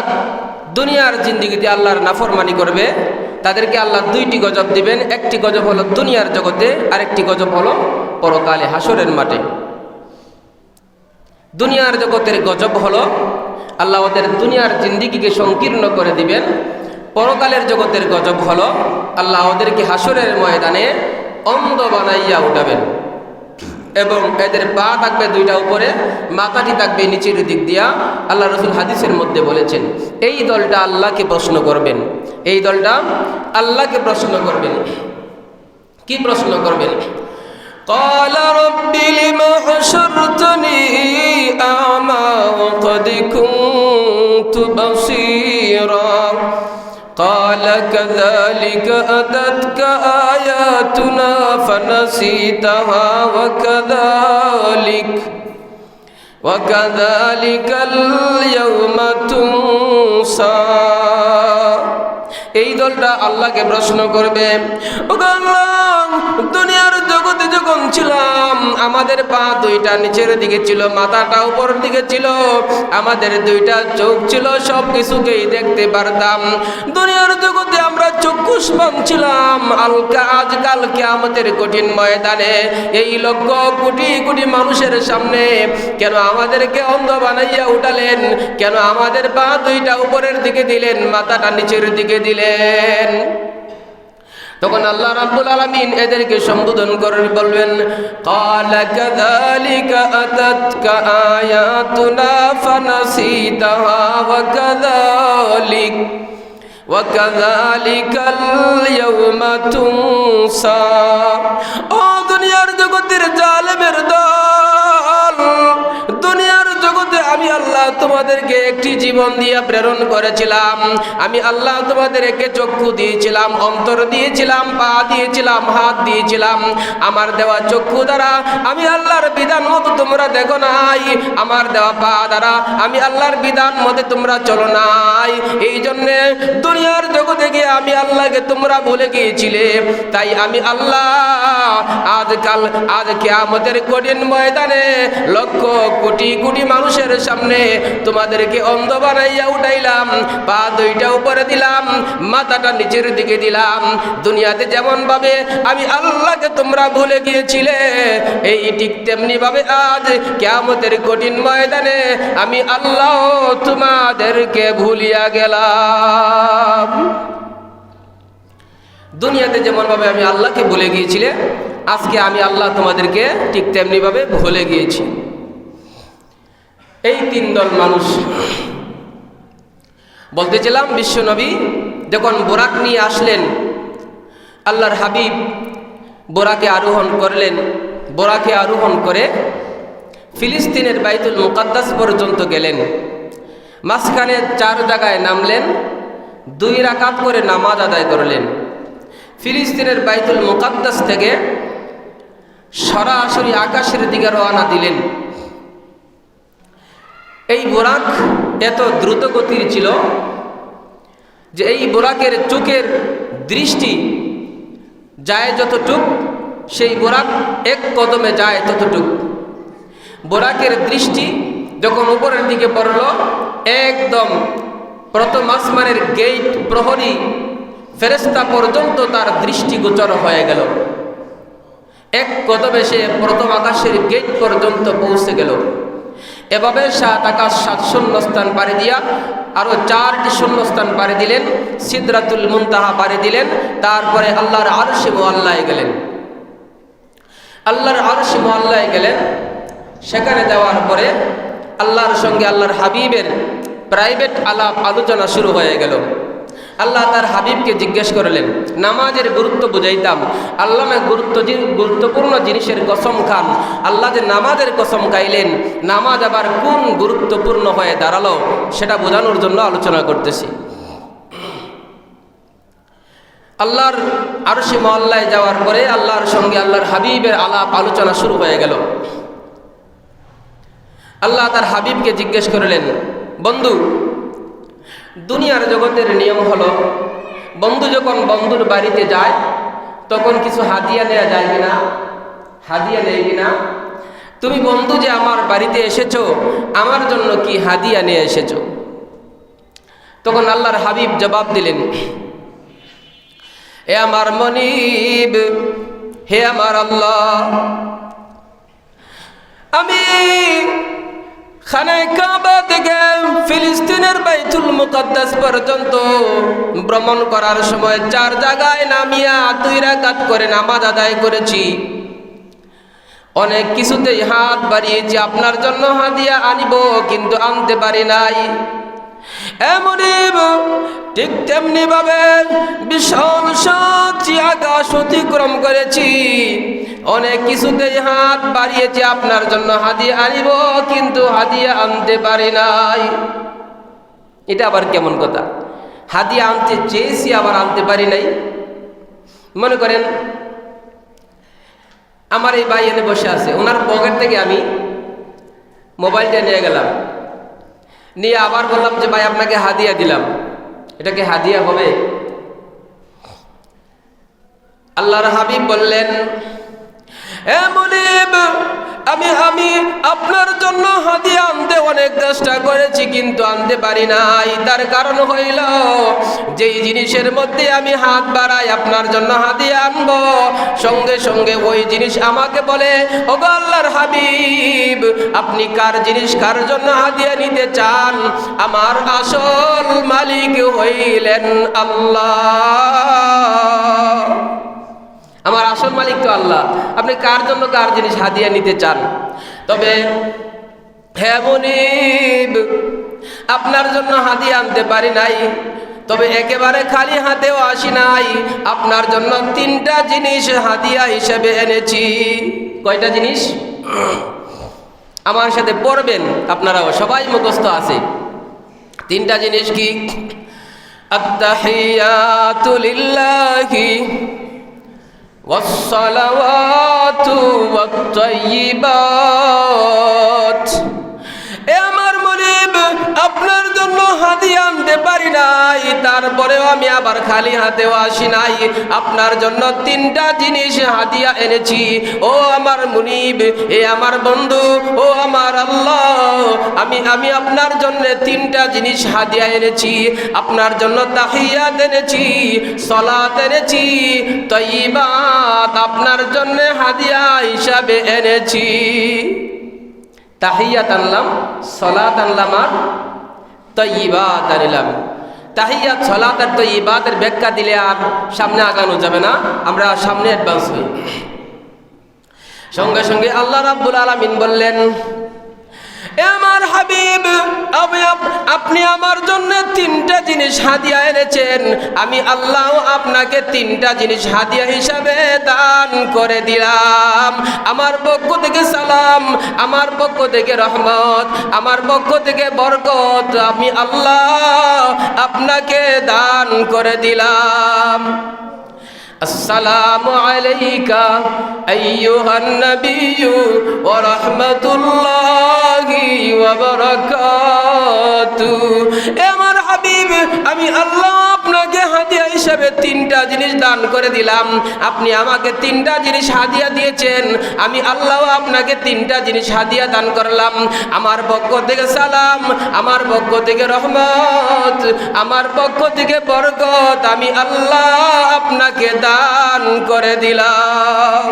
অর্থাৎ দুনিয়ার জিন্দিগিতে আল্লাহর নাফরমানি করবে, তাদেরকে আল্লাহ দুইটি গজব দিবেন। একটি গজব হলো দুনিয়ার জগতে, আরেকটি গজব হলো পরকালে হাসরের মাঠে। দুনিয়ার জগতের গজব হলো আল্লাহ ওদের দুনিয়ার জিন্দিগিকে সংকীর্ণ করে দিবেন। পরকালের জগতের গজব হলো আল্লাহ ওদেরকে হাসরের ময়দানে অন্ধ বানাইয়া উঠাবেন। এবং এদের পা থাকবে দুইটা উপরে মাথাটি থাকবে নিচের দিক দিয়া আল্লাহ রসুল হাদিসের মধ্যে বলেছেন এই দলটা আল্লাহকে প্রশ্ন করবেন এই দলটা আল্লাহকে প্রশ্ন করবেন কি প্রশ্ন করবেন قال رب لم حشرتني أعمى وقد كنت بصيرا قال كذلك أتتك آياتنا فنسيتها وكذلك وكذلك اليوم تنسى এই দলটা আল্লাহকে প্রশ্ন করবে ও আল্লাহ দুনিয়ার জগতে যখন ছিলাম আমাদের পা দুইটা নিচের দিকে ছিল মাথাটা উপরের দিকে ছিল আমাদের দুইটা চোখ ছিল সব কিছুকেই দেখতে পারতাম দুনিয়ার জগতে আমরা চক্ষুষ্মান ছিলাম আলকা আজকালকে আমাদের কঠিন ময়দানে এই লক্ষ কোটি কোটি মানুষের সামনে কেন আমাদেরকে অন্ধ বানাইয়া উঠালেন? কেন আমাদের পা দুইটা উপরের দিকে দিলেন, মাথাটা নিচের দিকে দিলেন? তখন আল্লাহ রাব্বুল আলামিন এদেরকে সম্বোধন করে বলবেন ক্বালা কাযালিকা আতাতকা আয়াতুনা ওয়া কাযালিকাল ইয়াওমা তুনসা। ও দুনিয়ার জগতের জালেমের দল আল্লাহ তোমাদেরকে একটি জীবন দিয়ে প্রেরণ করেছিলাম। আমি আল্লাহ তোমাদেরকে চক্ষু দিয়েছিলাম, অন্তর দিয়েছিলাম, পা দিয়েছিলাম, হাত দিয়েছিলাম। আমার দেওয়া চক্ষু দ্বারা আমি আল্লাহর বিধান মতো তোমরা দেখো নাই। আমার দেওয়া পা দ্বারা আমি আল্লাহর বিধান মতে তোমরা চলো নাই। এই জন্যে দুনিয়ার জগতে গিয়ে আমি আল্লাহকে তোমরা ভুলে গিয়েছিলে। তাই আমি আল্লাহ আজকাল, আজ কেয়ামতের কঠিন ময়দানে লক্ষ কোটি কোটি মানুষের সামনে তোমাদেরকে অন্ধ বানাইয়া উঠাইলাম, পা দুইটা উপরে দিলাম, মাথাটা নিচের দিকে দিলাম। দুনিয়াতে যেমন ভাবে আমি আল্লাহকে তোমরা ভুলে গিয়েছিলে, এই ঠিক তেমনি ভাবে আজ কেয়ামতের কঠিন ময়দানে আমি আল্লাহ তোমাদেরকে ভুলিয়া গেলাম। দুনিয়াতে যেমনভাবে আমি আল্লাহকে ভুলে গিয়েছিলে, আজকে আমি আল্লাহ তোমাদেরকে ঠিক তেমনিভাবে ভুলে গিয়েছি। এই তিন দল মানুষ। বলতেছিলাম, বিশ্বনবী যখন বোরাক নিয়ে আসলেন, আল্লাহর হাবিব বোরাকে আরোহণ করলেন। বোরাকে আরোহণ করে ফিলিস্তিনের বাইতুল মুকাদ্দাস পর্যন্ত গেলেন। মাঝখানে চার জায়গায় নামলেন, দুই রাকাত করে নামাজ আদায় করলেন। ফিলিস্তিনের বাইতুল মুকাদ্দাস থেকে সরাসরি আকাশের দিকে রওনা দিলেন। এই বোরাক এত দ্রুত গতির ছিল যে এই বোরাকের চোখের দৃষ্টি যায় যতটুক, সেই বোরাক এক কদমে যায় ততটুক। বোরাকের দৃষ্টি যখন উপরের দিকে পড়ল, একদম প্রথম আসমানের গেট প্রহরী ফেরেস্তা পর্যন্ত তার দৃষ্টিগোচর হয়ে গেল। এক কদমে সে প্রথম আকাশের গেট পর্যন্ত পৌঁছে গেল। এভাবে সাত আকাশ, সাত শূন্যস্থান পাড়ি দিয়া আরও চারটি শূন্যস্থান পাড়ি দিলেন, সিদ্রাতুল মুনতাহা পাড়ি দিলেন, তারপরে আল্লাহর আরশি মোয়াল্লায় গেলেন। আল্লাহর আরশি মোয়াল্লায় গেলেন, সেখানে যাওয়ার পরে আল্লাহর সঙ্গে আল্লাহর হাবিবের প্রাইভেট আলাপ আলোচনা শুরু হয়ে গেল। আল্লাহ তার হাবিবকে জিজ্ঞেস করলেন, নামাজের গুরুত্ব বুঝাইতাম। আল্লাহ গুরুত্ব গুরুত্বপূর্ণ জিনিসের কসম খান। আল্লাহ যে নামাজের কসম খাইলেন নামাজ আবার কোন গুরুত্বপূর্ণ হয়ে দাঁড়াল সেটা বোঝানোর জন্য আলোচনা করতেছি। আল্লাহর আরশি মহল্লায় যাওয়ার পরে আল্লাহর সঙ্গে আল্লাহর হাবিবের আলাপ আলোচনা শুরু হয়ে গেল। আল্লাহ তার হাবিবকে জিজ্ঞেস করলেন, বন্ধু দুনিয়ার জগতের নিয়ম হলো, বন্ধু যখন বন্ধুর বাড়িতে যায়, তখন কিছু হাদিয়া নেওয়া যায় কিনা? হাদিয়া নেয় কিনা? তুমি বন্ধু যে আমার বাড়িতে এসেছ, আমার জন্য কি হাদিয়া নিয়ে এসেছ? তখন আল্লাহর হাবিব জবাব দিলেন, এ আমার মনিব, হে আমার আল্লাহ, আমি খানায় কাবা থেকে ফিলিস্তিনের বাইতুল মুকদ্দাস পর্যন্ত ভ্রমণ করার সময় চার জায়গায় নামিয়া দুই রাকাত করে নামাজ আদায় করেছি। অনেক কিছুতেই হাত বাড়িয়েছি, আপনার জন্য হাদিয়া আনিব, কিন্তু আনতে পারি নাই। এমনই ঠিক তেমনি ভাবে বিশাল আকাশ অতিক্রম করেছি। অনেক কিছুতেই হাত বাড়িয়েছি, আপনার জন্য হাদিয়া আনিব, কিন্তু হাদিয়া আনতে পারি নাই। এটা আবার কেমন কথা? হাদিয়া আনতে চেয়েছি, আবার আনতে পারি নাই। মনে করেন, আমার এই ভাই এনে বসে আছে, ওনার পকেট থেকে আমি মোবাইলটা নিয়ে গেলাম। নিয়ে আবার বললাম যে, ভাই, আপনাকে হাদিয়া দিলাম। এটা কি হাদিয়া হবে? আল্লাহর হাবিব বললেন, "এ আমি আমি আপনার জন্য হাদিয়া আনতে অনেক চেষ্টা করেছি, কিন্তু আনতে পারি নাই। তার কারণ হইল, যেই জিনিসের মধ্যে আমি হাত বাড়াই, আপনার জন্য হাদিয়া আনব। সঙ্গে সঙ্গে ওই জিনিস আমাকে বলে ও গো আল্লাহর হাবিব, আপনি কার জিনিস কার জন্য হাদিয়া নিতে চান? আমার আসল মালিক হইলেন আল্লাহ। আমার আসল মালিক তো আল্লাহ। আপনি কার জন্য কার জিনিস হাদিয়া নিতে চান? তবে আপনার জন্য হাদিয়া আনতে পারি নাই, তবে একেবারে খালি হাতেও আসি নাই। আপনার জন্য তিনটা জিনিস হাদিয়া হিসেবে এনেছি। কয়টা জিনিস? আমার সাথে পড়বেন, আপনারাও সবাই মুখস্থ আছে। তিনটা জিনিস কি? আত্তাহিয়াতু লিল্লাহি والصلوات والطيبات এ আমার মনিব আপনার জন্য হাদিয়া আনতে পারি নাই, তারপরেও আমি আবার খালি হাতেও আসি নাই। আপনার জন্য তিনটা জিনিস হাদিয়া এনেছি। ও আমার মুনিব, এ আমার বন্ধু, ও আমার আল্লাহ। আমি আমি আপনার জন্য তিনটা জিনিস হাদিয়া এনেছি। আপনার জন্য তাহিয়াত এনেছি, সলাত এনেছি তৈবাত আপনার জন্য হাদিয়া হিসাবে এনেছি। তাহিয়াত আনলাম, সলাত আনলাম আর তৈবাত আনিলাম। তাহিয়াত সলাত আর ইবাদের ব্যাখ্যা দিলে আর সামনে আগানো যাবে না। আমরা সামনে অ্যাডভান্স হই। সঙ্গে সঙ্গে আল্লাহ রাব্বুল আলামিন বললেন "এ আমার হাবিব আপনি আমার জন্য তিনটা জিনিস হাদিয়া এনেছেন। আমি আল্লাহ আপনাকে তিনটা জিনিস হাদিয়া হিসাবে দান করে দিলাম। আমার পক্ষ থেকে সালাম, আমার পক্ষ থেকে রহমত, আমার পক্ষ থেকে বরকত। আমি আল্লাহ আপনাকে দান করে দিলাম। السلام عليك أيها النبي ورحمة الله وبركاته হাবিব, আমি আল্লাহ আপনাকে হাদিয়া হিসাবে তিনটা জিনিস দান করে দিলাম। আপনি আমাকে তিনটা জিনিস হাদিয়া দিয়েছেন। আমি আল্লাহ আপনাকে তিনটা জিনিস হাদিয়া দান করলাম। আমার পক্ষ থেকে সালাম, আমার পক্ষ থেকে রহমত, আমার পক্ষ থেকে বরকত আমি আল্লাহ আপনাকে দান করে দিলাম।